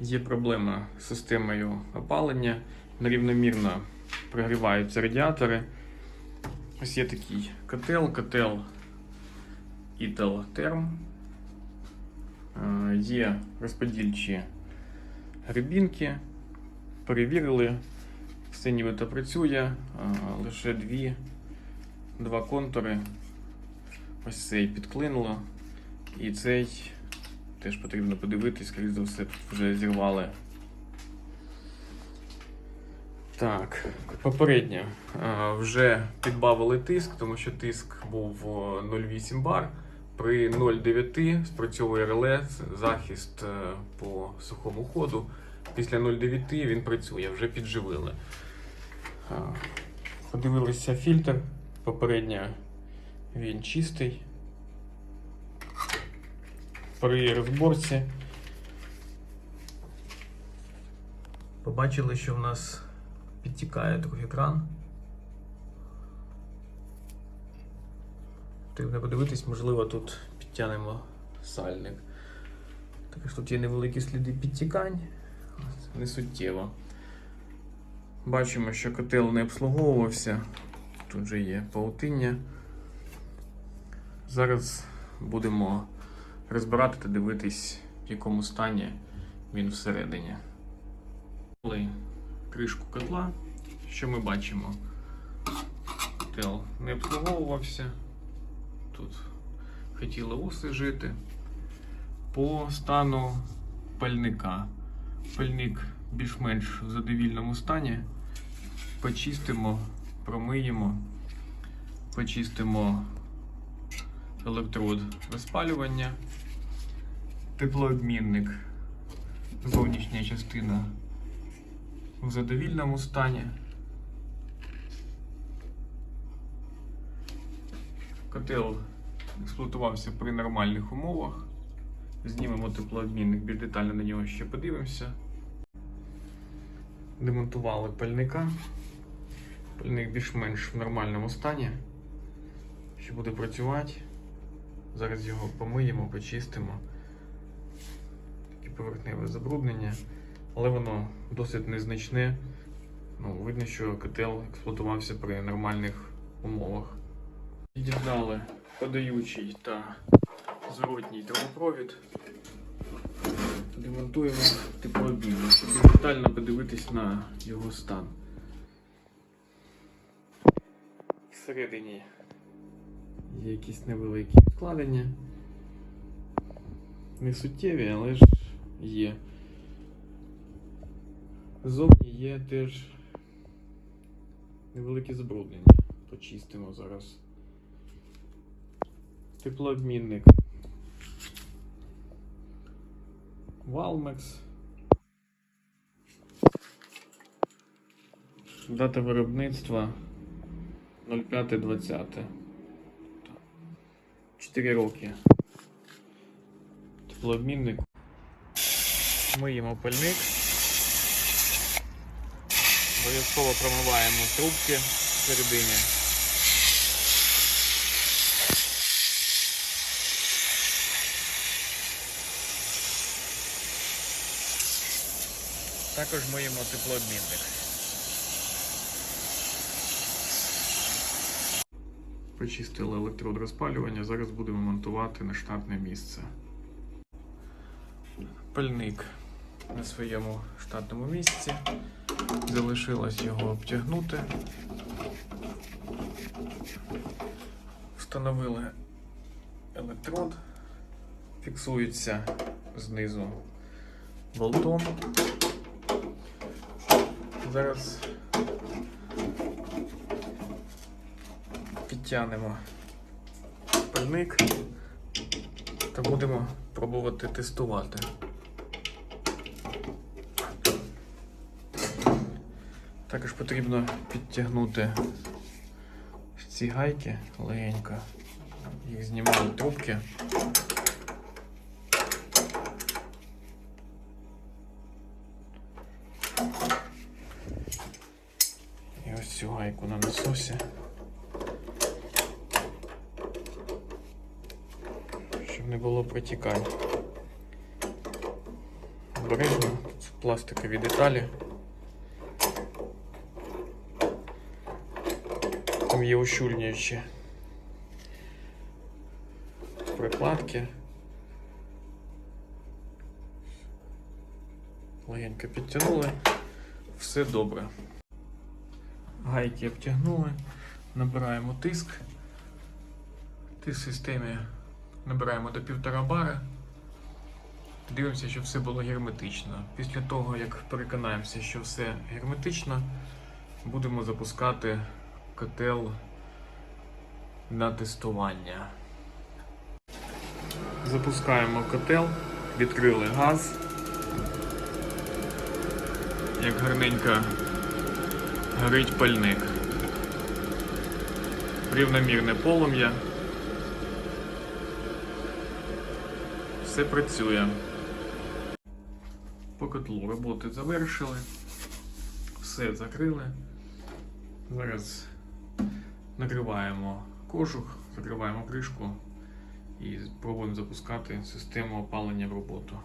Є проблема з системою опалення. Нерівномірно прогріваються радіатори. Ось є такий котел, котел Ital Therm. Е, Є розподільчі грибінки. Перевірили, все нібито працює, лише дві, два контури. Ось цей підклинуло. І цей теж потрібно подивитись, скоріш за все, вже зірвали. Так, попередньо а, вже підбавили тиск, тому що тиск був 0,8 бар. При 0,9 спрацьовує реле, захист е, по сухому ходу. Після 0,9 він працює, вже підживили. Подивилися фільтр. Попередньо він чистий. При розборці побачили, що в нас підтікає трохи кран. Потрібно подивитись, можливо, тут підтягнемо сальник. Також тут є невеликі сліди підтікань, не суттєво. Бачимо, що котел не обслуговувався. Тут же є паутиння. Зараз будемо розбирати та дивитись, в якому стані він всередині. Коли кришку котла, що ми бачимо? Котел не обслуговувався. Тут хотіли уси жити. По стану пальника. Пальник більш-менш в задовільному стані. Почистимо, промиємо, почистимо електрод розпалювання, теплообмінник, зовнішня частина в задовільному стані. Котел експлуатувався при нормальних умовах. Знімемо теплообмінник, більш детально на нього ще подивимося. Демонтували пальника. Пальник більш-менш в нормальному стані. Що буде працювати. Зараз його помиємо, почистимо. Таке поверхневе забруднення, але воно досить незначне. Ну, видно, що котел експлуатувався при нормальних умовах. Під'єднали подаючий та зворотній трубопровід. Демонтуємо теплообмінник, щоб детально подивитись на його стан. Всередині є якісь невеликі відкладення. Не суттєві, але ж є. Ззовні є теж невеликі забруднення. Почистимо зараз. Теплообмінник. Valmex. Дата виробництва 05.20. 4 роки. Теплообмінник. Миємо пальник. Обов'язково промиваємо трубки всередині. Також миємо теплообмінник. Почистили електрод розпалювання, зараз будемо монтувати на штатне місце. Пальник на своєму штатному місці. Залишилось його обтягнути. Встановили електрод, фіксується знизу болтом. Зараз підтягнемо пальник та будемо пробувати тестувати. Також потрібно підтягнути ці гайки легенько. Їх знімали трубки. І ось цю гайку на насосі. Щоб не було протікань. обережно. Це пластикові деталі. Там є ущільнюючі прикладки. Легенько підтягнули. Все добре. Гайки обтягнули. Набираємо тиск. Тиск в системі набираємо до 1,5 бара. Дивимося, щоб все було герметично. Після того, як переконаємося, що все герметично, будемо запускати котел на тестування. Запускаємо котел, відкрили газ. Як гарненько горить пальник. Рівномірне полум'я. Все працює. По котлу роботи завершили. Все закрили. Зараз накриваємо кожух, закриваємо кришку і пробуємо запускати систему опалення в роботу.